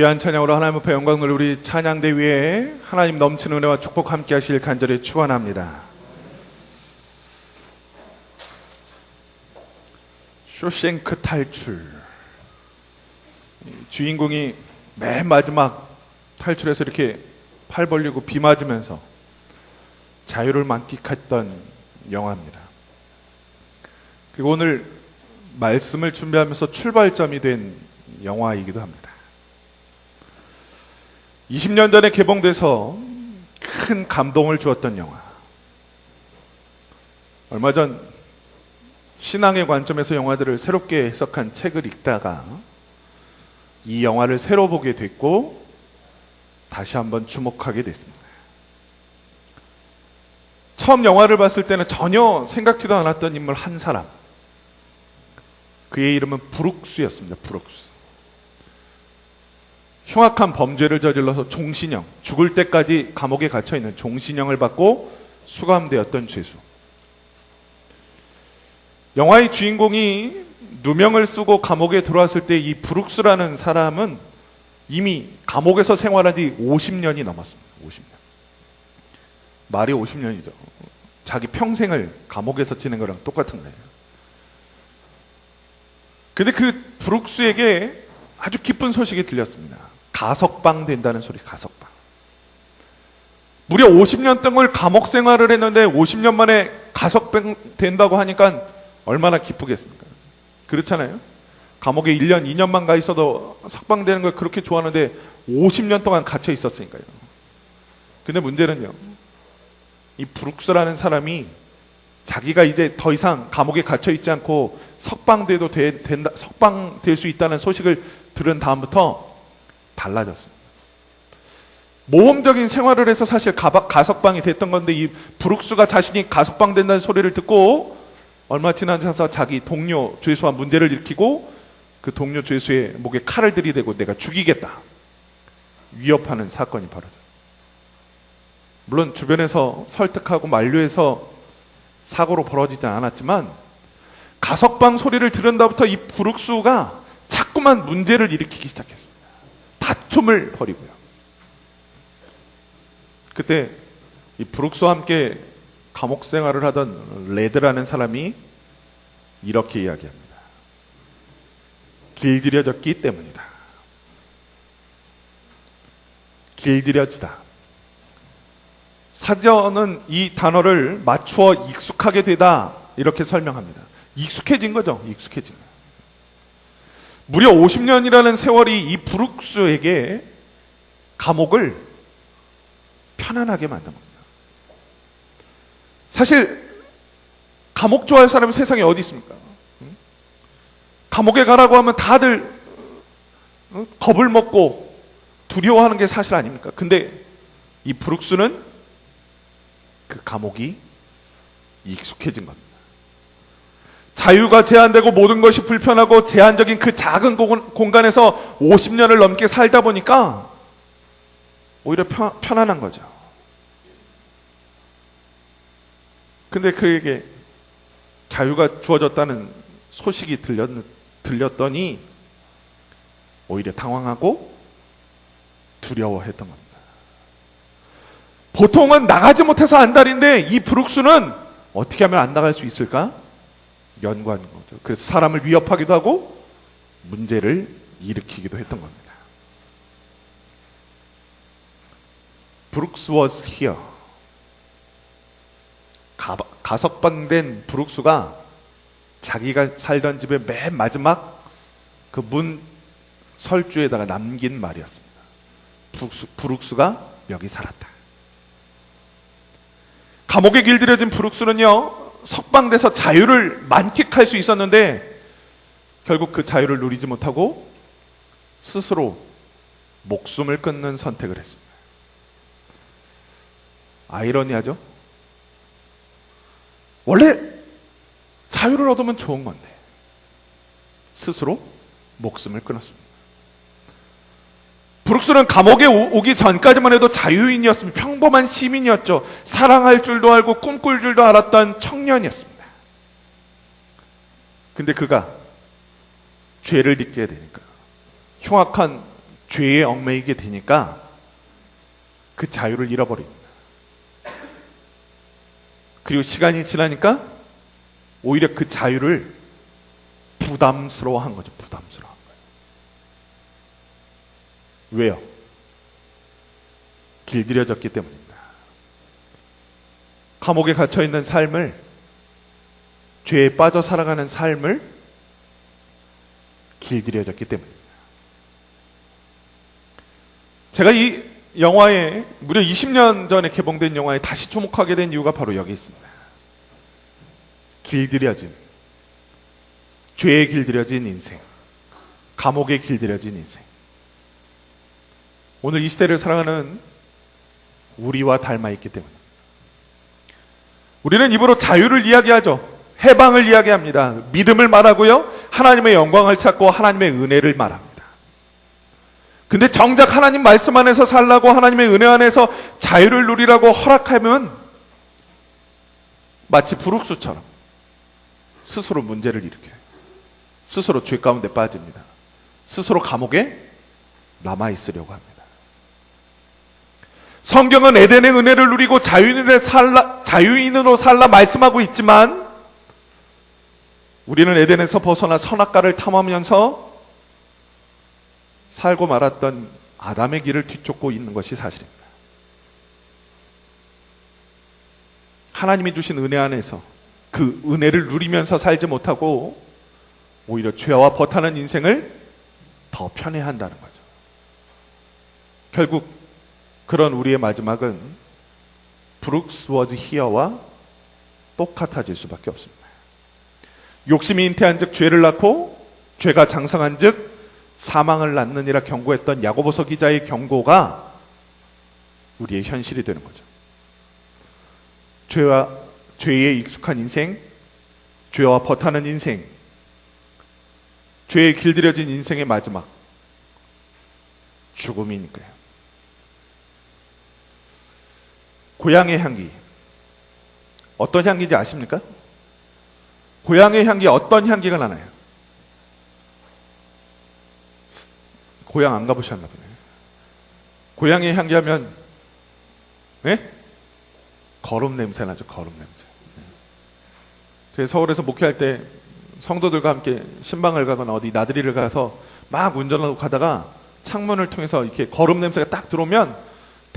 귀한 찬양으로 하나님 앞에 영광을 우리 찬양대 위에 하나님 넘치는 은혜와 축복 함께 하실 간절히 축원합니다. 쇼생크 탈출. 이 주인공이 맨 마지막 탈출해서 이렇게 팔 벌리고 비 맞으면서 자유를 만끽했던 영화입니다. 그리고 오늘 말씀을 준비하면서 출발점이 된 영화이기도 합니다. 20년 전에 개봉돼서 큰 감동을 주었던 영화. 얼마 전 신앙의 관점에서 영화들을 새롭게 해석한 책을 읽다가 이 영화를 새로 보게 됐고 다시 한번 주목하게 됐습니다. 처음 영화를 봤을 때는 전혀 생각지도 않았던 인물 한 사람. 그의 이름은 브룩스였습니다. 브룩스. 흉악한 범죄를 저질러서 종신형, 죽을 때까지 감옥에 갇혀 있는 종신형을 받고 수감되었던 죄수. 영화의 주인공이 누명을 쓰고 감옥에 들어왔을 때 이 브룩스라는 사람은 이미 감옥에서 생활한 지 50년이 넘었습니다. 50년. 말이 50년이죠. 자기 평생을 감옥에서 지낸 거랑 똑같은 거예요. 근데 그 브룩스에게 아주 기쁜 소식이 들렸습니다. 가석방 된다는 소리, 가석방. 무려 50년 동안 감옥 생활을 했는데 50년 만에 가석방 된다고 하니까 얼마나 기쁘겠습니까? 그렇잖아요? 감옥에 1년, 2년만 가 있어도 석방되는 걸 그렇게 좋아하는데 50년 동안 갇혀 있었으니까요. 근데 문제는요. 이 브룩스라는 사람이 자기가 이제 더 이상 감옥에 갇혀 있지 않고 석방돼도 돼- 된다, 석방될 수 있다는 소식을 들은 다음부터 달라졌습니다. 모험적인 생활을 해서 사실 가석방이 됐던 건데 이 브룩스가 자신이 가석방 된다는 소리를 듣고 얼마 지나지 않아서 자기 동료 죄수와 문제를 일으키고 그 동료 죄수의 목에 칼을 들이대고 내가 죽이겠다 위협하는 사건이 벌어졌습니다. 물론 주변에서 설득하고 만류해서 사고로 벌어지지 않았지만 가석방 소리를 들은 다부터 이 브룩스가 자꾸만 문제를 일으키기 시작했습니 다. 다툼을 벌이고요. 그때 이 브룩스와 함께 감옥 생활을 하던 레드라는 사람이 이렇게 이야기합니다. 길들여졌기 때문이다. 길들여지다. 사전은 이 단어를 맞추어 익숙하게 되다 이렇게 설명합니다. 익숙해진 거죠. 익숙해진 거. 무려 50년이라는 세월이 이 브룩스에게 감옥을 편안하게 만든 겁니다. 사실 감옥 좋아할 사람이 세상에 어디 있습니까? 응? 감옥에 가라고 하면 다들 어? 겁을 먹고 두려워하는 게 사실 아닙니까? 근데 이 브룩스는 그 감옥이 익숙해진 겁니다. 자유가 제한되고 모든 것이 불편하고 제한적인 그 작은 공- 공간에서 50년을 넘게 살다 보니까 오히려 편, 편안한 거죠. 근데 그에게 자유가 주어졌다는 소식이 들렸, 들렸더니 오히려 당황하고 두려워했던 겁니다. 보통은 나가지 못해서 안달인데 이 브룩스는 어떻게 하면 안 나갈 수 있을까? 거죠. 그래서 사람을 위협하기도 하고 문제를 일으키기도 했던 겁니다. 브룩스 was here. 가, 가석방된 브룩스가 자기가 살던 집의 맨 마지막 그 문 설주에다가 남긴 말이었습니다. 브룩스, 브룩스가 여기 살았다. 감옥에 길들여진 브룩스는요 석방돼서 자유를 만끽할 수 있었는데 결국 그 자유를 누리지 못하고 스스로 목숨을 끊는 선택을 했습니다. 아이러니하죠? 원래 자유를 얻으면 좋은 건데 스스로 목숨을 끊었습니다. 브룩스는 감옥에 오- 오기 전까지만 해도 자유인이었습니다. 평범한 시민이었죠. 사랑할 줄도 알고 꿈꿀 줄도 알았던 청년이었습니다. 근데 그가 죄를 짓게 되니까 흉악한 죄에 얽매이게 되니까 그 자유를 잃어버립니다. 그리고 시간이 지나니까 오히려 그 자유를 부담스러워한 거죠. 부담스러워한 거예요. 왜요? 길들여졌기 때문입니다. 감옥에 갇혀 있는 삶을 죄에 빠져 살아가는 삶을 길들여졌기 때문입니다. 제가 이 영화에 무려 20년 전에 개봉된 영화에 다시 주목하게 된 이유가 바로 여기 있습니다. 길들여진 죄에 길들여진 인생, 감옥에 길들여진 인생. 오늘 이 시대를 살아가는 우리와 닮아 있기 때문에 우리는 입으로 자유를 이야기하죠. 해방을 이야기합니다. 믿음을 말하고요. 하나님의 영광을 찾고 하나님의 은혜를 말합니다. 근데 정작 하나님 말씀 안에서 살라고 하나님의 은혜 안에서 자유를 누리라고 허락하면 마치 부룩수처럼 스스로 문제를 일으켜요. 스스로 죄 가운데 빠집니다. 스스로 감옥에 남아 있으려고 합니다. 성경은 에덴의 은혜를 누리고 자유인으로 살라, 자유인으로 살라 말씀하고 있지만 우리는 에덴에서 벗어나 선악과를 탐하면서 살고 말았던 아담의 길을 뒤쫓고 있는 것이 사실입니다. 하나님이 주신 은혜 안에서 그 은혜를 누리면서 살지 못하고 오히려 죄와 버타는 인생을 더 편애한다는 거죠. 결국 그런 우리의 마지막은 브룩스 워즈 히어와 똑같아질 수밖에 없습니다. 욕심이 잉태한즉 죄를 낳고 죄가 장성한즉 사망을 낳느니라 경고했던 야고보서 기자의 경고가 우리의 현실이 되는 거죠. 죄와 죄에 익숙한 인생, 죄와 버타는 인생, 죄에 길들여진 인생의 마지막 죽음이니까요. 고향의 향기 어떤 향기인지 아십니까? 고향의 향기 어떤 향기가 나나요? 고향 안 가보셨나 보네. 고향의 향기 하면 네? 거름 냄새 나죠. 거름 냄새. 네. 제가 서울에서 목회할 때 성도들과 함께 신방을 가거나 어디 나들이를 가서 막 운전하고 가다가 창문을 통해서 이렇게 거름 냄새가 딱 들어오면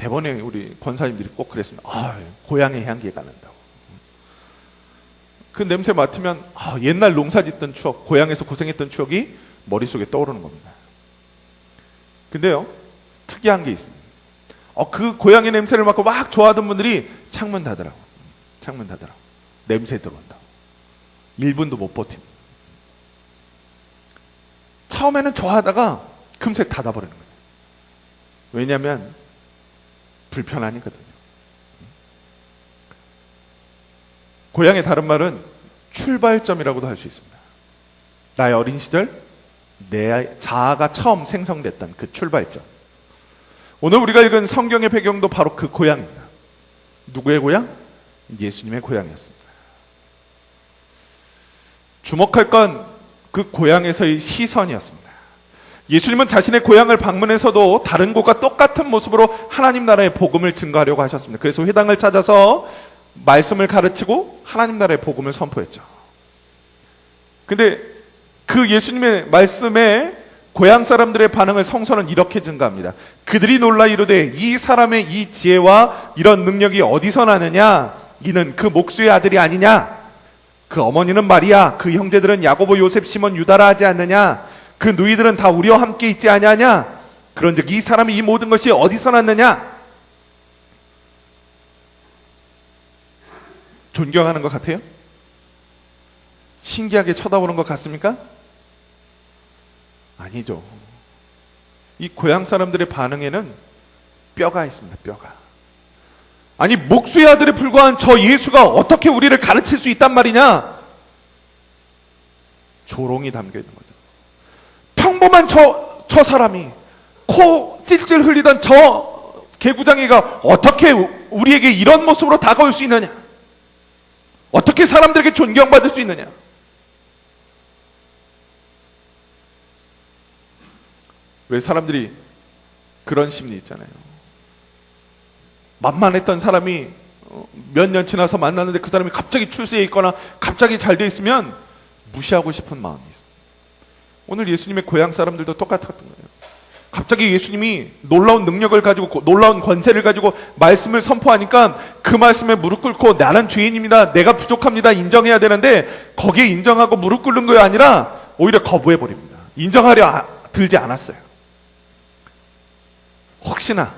대번에 우리 권사님들이 꼭 그랬습니다. 아, 고향의 향기가 난다고. 그 냄새 맡으면 아, 옛날 농사 짓던 추억, 고향에서 고생했던 추억이 머릿속에 떠오르는 겁니다. 근데요, 특이한 게 있습니다. 어, 그 고향의 냄새를 맡고 막 좋아하던 분들이 창문 닫으라고. 창문 닫으라고. 냄새 들어온다. 1분도 못 버팁니다. 처음에는 좋아하다가 금세 닫아버리는 거예요. 왜냐하면 불편하니거든요. 고향의 다른 말은 출발점이라고도 할 수 있습니다. 나의 어린 시절 내 자아가 처음 생성됐던 그 출발점. 오늘 우리가 읽은 성경의 배경도 바로 그 고향입니다. 누구의 고향? 예수님의 고향이었습니다. 주목할 건 그 고향에서의 시선이었습니다. 예수님은 자신의 고향을 방문해서도 다른 곳과 똑같은 모습으로 하나님 나라의 복음을 증거하려고 하셨습니다. 그래서 회당을 찾아서 말씀을 가르치고 하나님 나라의 복음을 선포했죠. 근데 그 예수님의 말씀에 고향 사람들의 반응을 성서는 이렇게 증가합니다. 그들이 놀라 이르되 이 사람의 이 지혜와 이런 능력이 어디서 나느냐? 이는 그 목수의 아들이 아니냐? 그 어머니는 마리아, 그 형제들은 야고보, 요셉, 시몬, 유다라 하지 않느냐? 그 누이들은 다 우리와 함께 있지 아니하냐? 그런즉 이 사람이 이 모든 것이 어디서 났느냐? 존경하는 것 같아요? 신기하게 쳐다보는 것 같습니까? 아니죠. 이 고향 사람들의 반응에는 뼈가 있습니다. 뼈가. 아니 목수의 아들에 불과한 저 예수가 어떻게 우리를 가르칠 수 있단 말이냐? 조롱이 담겨 있는 거죠. 평범한 저, 저 사람이 코 찔찔 흘리던 저 개구장이가 어떻게 우리에게 이런 모습으로 다가올 수 있느냐? 어떻게 사람들에게 존경받을 수 있느냐? 왜 사람들이 그런 심리 있잖아요. 만만했던 사람이 어, 몇년 지나서 만났는데 그 사람이 갑자기 출세해 있거나 갑자기 잘 돼 있으면 무시하고 싶은 마음이 있어요. 오늘 예수님의 고향 사람들도 똑같았던 거예요. 갑자기 예수님이 놀라운 능력을 가지고 고- 놀라운 권세를 가지고 말씀을 선포하니까 그 말씀에 무릎 꿇고 나는 죄인입니다. 내가 부족합니다. 인정해야 되는데 거기에 인정하고 무릎 꿇는 게 아니라 오히려 거부해 버립니다. 인정하려 아- 들지 않았어요. 혹시나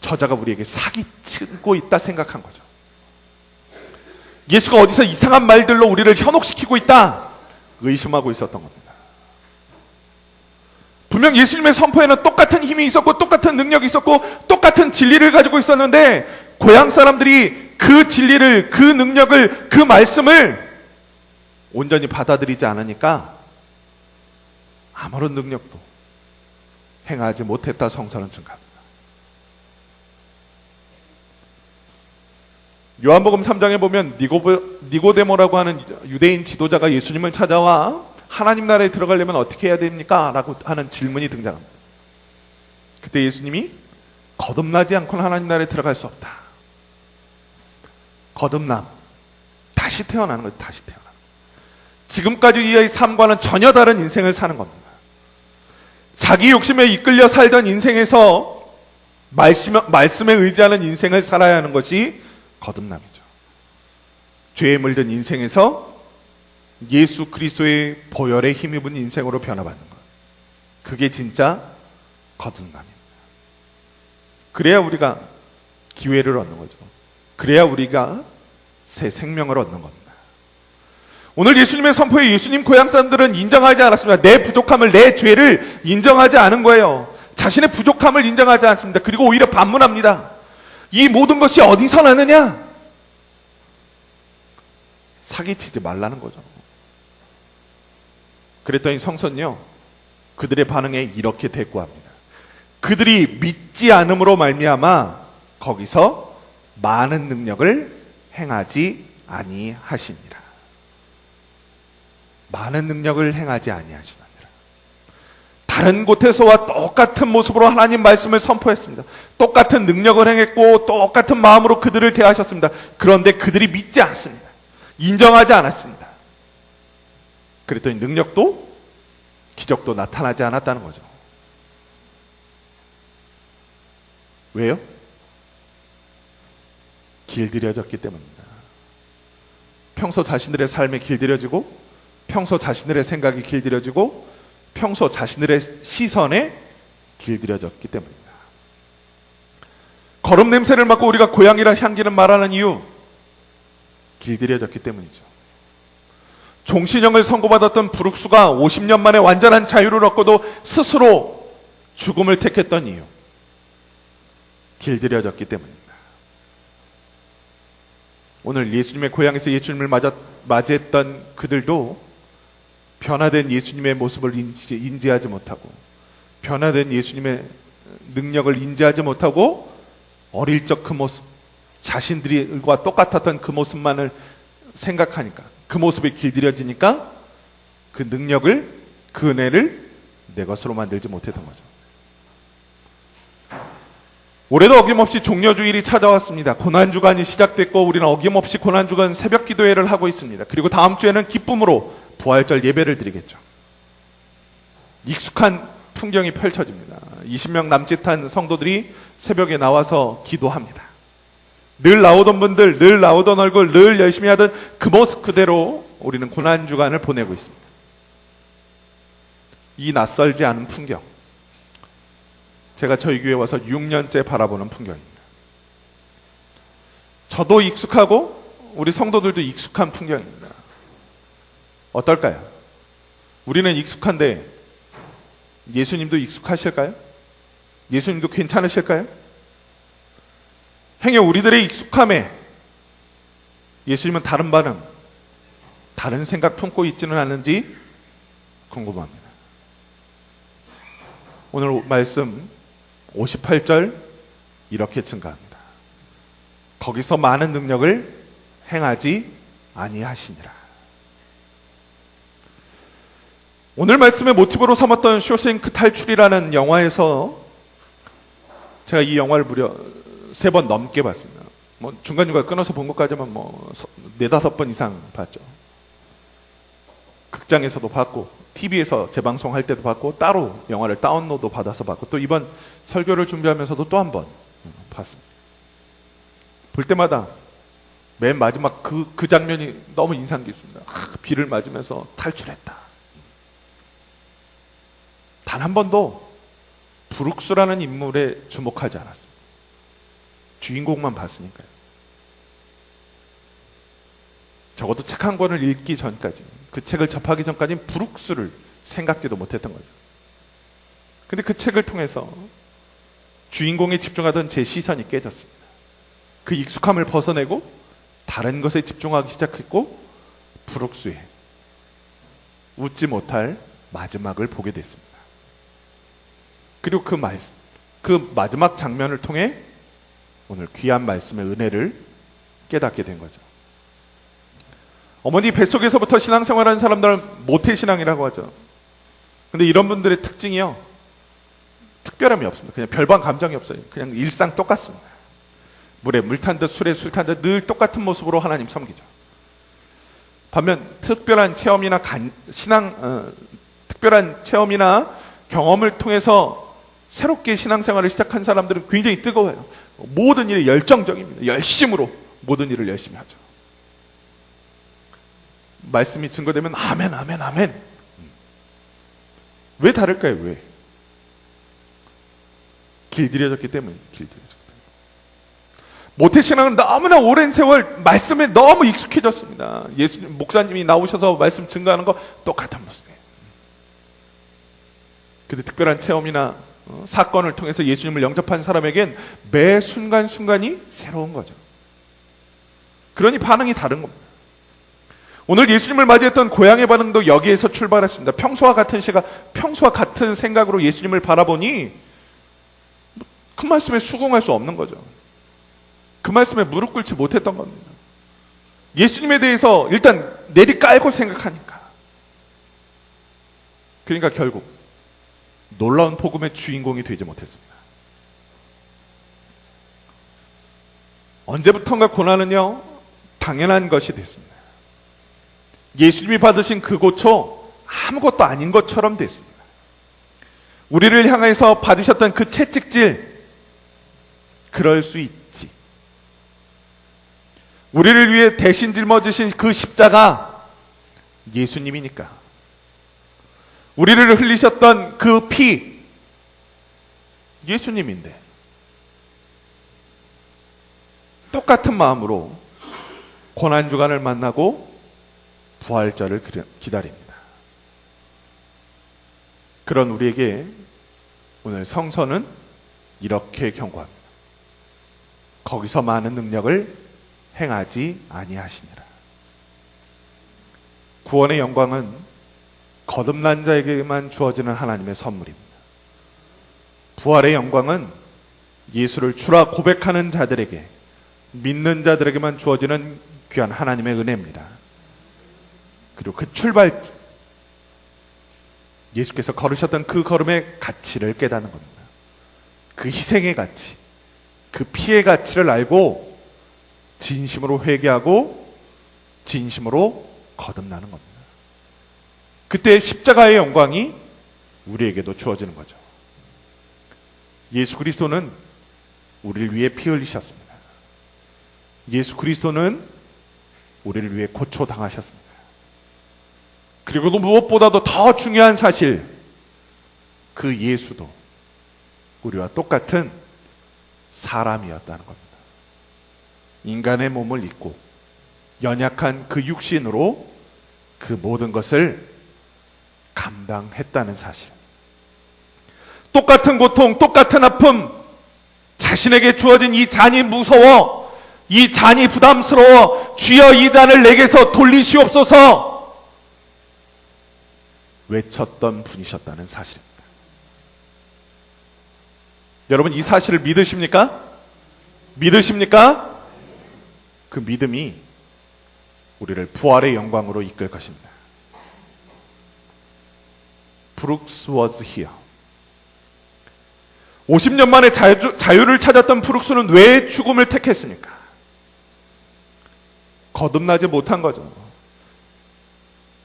저자가 우리에게 사기치고 있다 생각한 거죠. 예수가 어디서 이상한 말들로 우리를 현혹시키고 있다 의심하고 있었던 겁니다. 분명 예수님의 선포에는 똑같은 힘이 있었고 똑같은 능력이 있었고 똑같은 진리를 가지고 있었는데 고향 사람들이 그 진리를 그 능력을 그 말씀을 온전히 받아들이지 않으니까 아무런 능력도 행하지 못했다 성서는 증가합니다. 요한복음 3장에 보면 니고, 니고데모라고 하는 유대인 지도자가 예수님을 찾아와 하나님 나라에 들어가려면 어떻게 해야 됩니까? 라고 하는 질문이 등장합니다. 그때 예수님이 거듭나지 않고는 하나님 나라에 들어갈 수 없다. 거듭남. 다시 태어나는 거예요. 다시 태어나. 지금까지 이의 삶과는 전혀 다른 인생을 사는 겁니다. 자기 욕심에 이끌려 살던 인생에서 말씀, 말씀에 의지하는 인생을 살아야 하는 것이 거듭남이죠. 죄에 물든 인생에서 예수 그리스도의 보혈에 힘입은 인생으로 변화받는 것. 그게 진짜 거듭남입니다. 그래야 우리가 기회를 얻는 거죠. 그래야 우리가 새 생명을 얻는 겁니다. 오늘 예수님의 선포에 예수님 고향 사람들은 인정하지 않았습니다. 내 부족함을, 내 죄를 인정하지 않은 거예요. 자신의 부족함을 인정하지 않습니다. 그리고 오히려 반문합니다. 이 모든 것이 어디서 나느냐? 사기치지 말라는 거죠. 그랬더니 성선요, 그들의 반응에 이렇게 대꾸합니다. 그들이 믿지 않음으로 말미암아 거기서 많은 능력을 행하지 아니하시니라. 많은 능력을 행하지 아니하시니라. 다른 곳에서와 똑같은 모습으로 하나님 말씀을 선포했습니다. 똑같은 능력을 행했고 똑같은 마음으로 그들을 대하셨습니다. 그런데 그들이 믿지 않습니다. 인정하지 않았습니다. 그랬더니 능력도 기적도 나타나지 않았다는 거죠. 왜요? 길들여졌기 때문입니다. 평소 자신들의 삶에 길들여지고 평소 자신들의 생각이 길들여지고 평소 자신들의 시선에 길들여졌기 때문입니다. 거름 냄새를 맡고 우리가 고향이라 향기는 말하는 이유 길들여졌기 때문이죠. 종신형을 선고받았던 브룩스가 50년 만에 완전한 자유를 얻고도 스스로 죽음을 택했던 이유 길들여졌기 때문입니다. 오늘 예수님의 고향에서 예수님을 맞아, 맞이했던 그들도 변화된 예수님의 모습을 인지, 인지하지 못하고 변화된 예수님의 능력을 인지하지 못하고 어릴 적 그 모습 자신들과 똑같았던 그 모습만을 생각하니까 그 모습에 길들여지니까 그 능력을 그 은혜를 내 것으로 만들지 못했던 거죠. 올해도 어김없이 종려주일이 찾아왔습니다. 고난주간이 시작됐고 우리는 어김없이 고난주간 새벽 기도회를 하고 있습니다. 그리고 다음 주에는 기쁨으로 부활절 예배를 드리겠죠. 익숙한 풍경이 펼쳐집니다. 20명 남짓한 성도들이 새벽에 나와서 기도합니다. 늘 나오던 분들, 늘 나오던 얼굴, 늘 열심히 하던 그 모습 그대로 우리는 고난주간을 보내고 있습니다. 이 낯설지 않은 풍경. 제가 저희 교회 와서 6년째 바라보는 풍경입니다. 저도 익숙하고 우리 성도들도 익숙한 풍경입니다. 어떨까요? 우리는 익숙한데 예수님도 익숙하실까요? 예수님도 괜찮으실까요? 행여 우리들의 익숙함에 예수님은 다른 반응, 다른 생각 품고 있지는 않은지 궁금합니다. 오늘 말씀 58절 이렇게 증가합니다. 거기서 많은 능력을 행하지 아니하시니라. 오늘 말씀의 모티브로 삼았던 쇼생크 탈출이라는 영화에서 제가 이 영화를 무려 세 번 넘게 봤습니다. 뭐 중간중간 끊어서 본 것까지만 뭐 서- 네다섯 번 이상 봤죠. 극장에서도 봤고 TV에서 재방송 할 때도 봤고 따로 영화를 다운로드 받아서 봤고 또 이번 설교를 준비하면서도 또 한 번 봤습니다. 볼 때마다 맨 마지막 그, 그 장면이 너무 인상 깊습니다. 아, 비를 맞으면서 탈출했다. 단 한 번도 브룩스라는 인물에 주목하지 않았습니다. 주인공만 봤으니까요. 적어도 책 한 권을 읽기 전까지, 그 책을 접하기 전까지는 브룩스를 생각지도 못했던 거죠. 근데 그 책을 통해서 주인공에 집중하던 제 시선이 깨졌습니다. 그 익숙함을 벗어내고 다른 것에 집중하기 시작했고 브룩스의 웃지 못할 마지막을 보게 됐습니다. 그리고 그 말씀, 그 마지막 장면을 통해 오늘 귀한 말씀의 은혜를 깨닫게 된 거죠. 어머니 뱃속에서부터 신앙생활하는 사람들은 모태신앙이라고 하죠. 근데 이런 분들의 특징이요. 특별함이 없습니다. 그냥 별반 감정이 없어요. 그냥 일상 똑같습니다. 물에 물 탄 듯 술에 술 탄 듯 늘 똑같은 모습으로 하나님 섬기죠. 반면 특별한 체험이나 간- 신앙 어, 특별한 체험이나 경험을 통해서 새롭게 신앙생활을 시작한 사람들은 굉장히 뜨거워요. 모든 일에 열정적입니다. 열심으로 모든 일을 열심히 하죠. 말씀이 증거되면 아멘, 아멘, 아멘. 왜 다를까요? 왜? 길들여졌기 때문에 길들여졌기 때문에. 모태신앙은 너무나 오랜 세월 말씀에 너무 익숙해졌습니다. 예수님 목사님이 나오셔서 말씀 증거하는 거 똑같은 모습이에요. 근데 특별한 체험이나 어, 사건을 통해서 예수님을 영접한 사람에겐 매 순간 순간이 새로운 거죠. 그러니 반응이 다른 겁니다. 오늘 예수님을 맞이했던 고향의 반응도 여기에서 출발했습니다. 평소와 같은 시각, 평소와 같은 생각으로 예수님을 바라보니 그 말씀에 수긍할 수 없는 거죠. 그 말씀에 무릎 꿇지 못했던 겁니다. 예수님에 대해서 일단 내리 깔고 생각하니까. 그러니까 결국 놀라운 복음의 주인공이 되지 못했습니다. 언제부턴가 고난은요, 당연한 것이 됐습니다. 예수님이 받으신 그 고초 아무것도 아닌 것처럼 됐습니다. 우리를 향해서 받으셨던 그 채찍질, 그럴 수 있지. 우리를 위해 대신 짊어지신 그 십자가, 예수님이니까. 우리를 흘리셨던 그 피, 예수님인데. 똑같은 마음으로 고난주간을 만나고 부활절을 기다- 기다립니다. 그런 우리에게 오늘 성서는 이렇게 경고합니다. 거기서 많은 능력을 행하지 아니하시니라. 구원의 영광은 거듭난 자에게만 주어지는 하나님의 선물입니다. 부활의 영광은 예수를 주라 고백하는 자들에게 믿는 자들에게만 주어지는 귀한 하나님의 은혜입니다. 그리고 그 출발 예수께서 걸으셨던 그 걸음의 가치를 깨닫는 겁니다. 그 희생의 가치, 그 피의 가치를 알고 진심으로 회개하고 진심으로 거듭나는 겁니다. 그때 십자가의 영광이 우리에게도 주어지는 거죠. 예수 그리스도는 우리를 위해 피 흘리셨습니다. 예수 그리스도는 우리를 위해 고초 당하셨습니다. 그리고 또 무엇보다도 더 중요한 사실, 그 예수도 우리와 똑같은 사람이었다는 겁니다. 인간의 몸을 입고 연약한 그 육신으로 그 모든 것을 감당했다는 사실. 똑같은 고통, 똑같은 아픔, 자신에게 주어진 이 잔이 무서워, 이 잔이 부담스러워, 주여 이 잔을 내게서 돌리시옵소서, 외쳤던 분이셨다는 사실입니다. 여러분 이 사실을 믿으십니까? 믿으십니까? 그 믿음이 우리를 부활의 영광으로 이끌 것입니다. Brooks was here. 50년 만에 자유, 자유를 찾았던 프룩스는 왜 죽음을 택했습니까? 거듭나지 못한 거죠.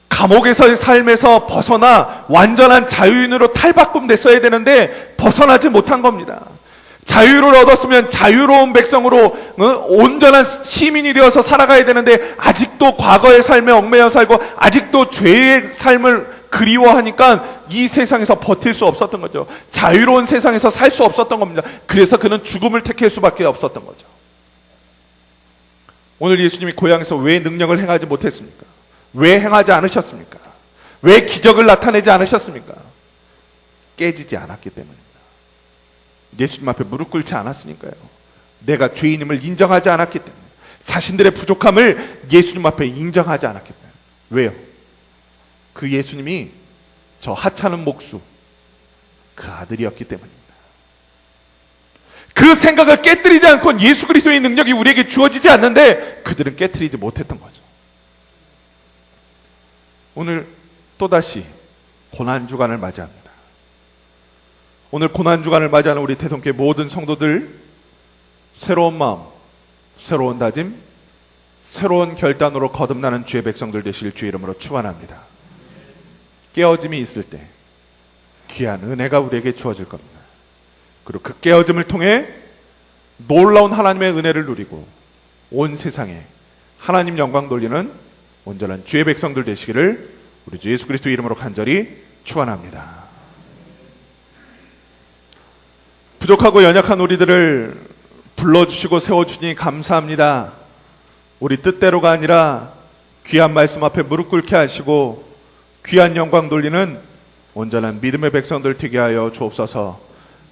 감옥에서의 삶에서 벗어나 완전한 자유인으로 탈바꿈됐어야 되는데 벗어나지 못한 겁니다. 자유를 얻었으면 자유로운 백성으로 어, 온전한 시민이 되어서 살아가야 되는데 아직도 과거의 삶에 얽매여 살고 아직도 죄의 삶을 그리워하니까 이 세상에서 버틸 수 없었던 거죠. 자유로운 세상에서 살 수 없었던 겁니다. 그래서 그는 죽음을 택할 수밖에 없었던 거죠. 오늘 예수님이 고향에서 왜 능력을 행하지 못했습니까? 왜 행하지 않으셨습니까? 왜 기적을 나타내지 않으셨습니까? 깨지지 않았기 때문입니다. 예수님 앞에 무릎 꿇지 않았으니까요. 내가 죄인임을 인정하지 않았기 때문에 자신들의 부족함을 예수님 앞에 인정하지 않았기 때문에 왜요? 그 예수님이 저 하찮은 목수 그 아들이었기 때문입니다. 그 생각을 깨뜨리지 않고 예수 그리스도의 능력이 우리에게 주어지지 않는데 그들은 깨뜨리지 못했던 거죠. 오늘 또다시 고난 주간을 맞이합니다. 오늘 고난 주간을 맞이하는 우리 태성교회 모든 성도들 새로운 마음, 새로운 다짐, 새로운 결단으로 거듭나는 주의 백성들 되실 주의 이름으로 축원합니다. 깨어짐이 있을 때 귀한 은혜가 우리에게 주어질 겁니다. 그리고 그 깨어짐을 통해 놀라운 하나님의 은혜를 누리고 온 세상에 하나님 영광 돌리는 온전한 주의 백성들 되시기를 우리 주 예수 그리스도 이름으로 간절히 축원합니다. 부족하고 연약한 우리들을 불러주시고 세워주니 감사합니다. 우리 뜻대로가 아니라 귀한 말씀 앞에 무릎 꿇게 하시고 귀한 영광 돌리는 온전한 믿음의 백성들 되게 하여 주옵소서.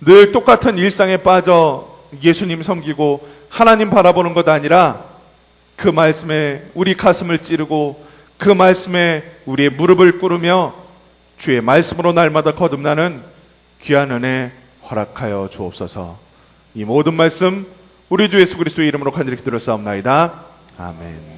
늘 똑같은 일상에 빠져 예수님 섬기고 하나님 바라보는 것 아니라 그 말씀에 우리 가슴을 찌르고 그 말씀에 우리의 무릎을 꿇으며 주의 말씀으로 날마다 거듭나는 귀한 은혜 허락하여 주옵소서. 이 모든 말씀 우리 주 예수 그리스도의 이름으로 간절히 기도를 싸움나이다. 아멘.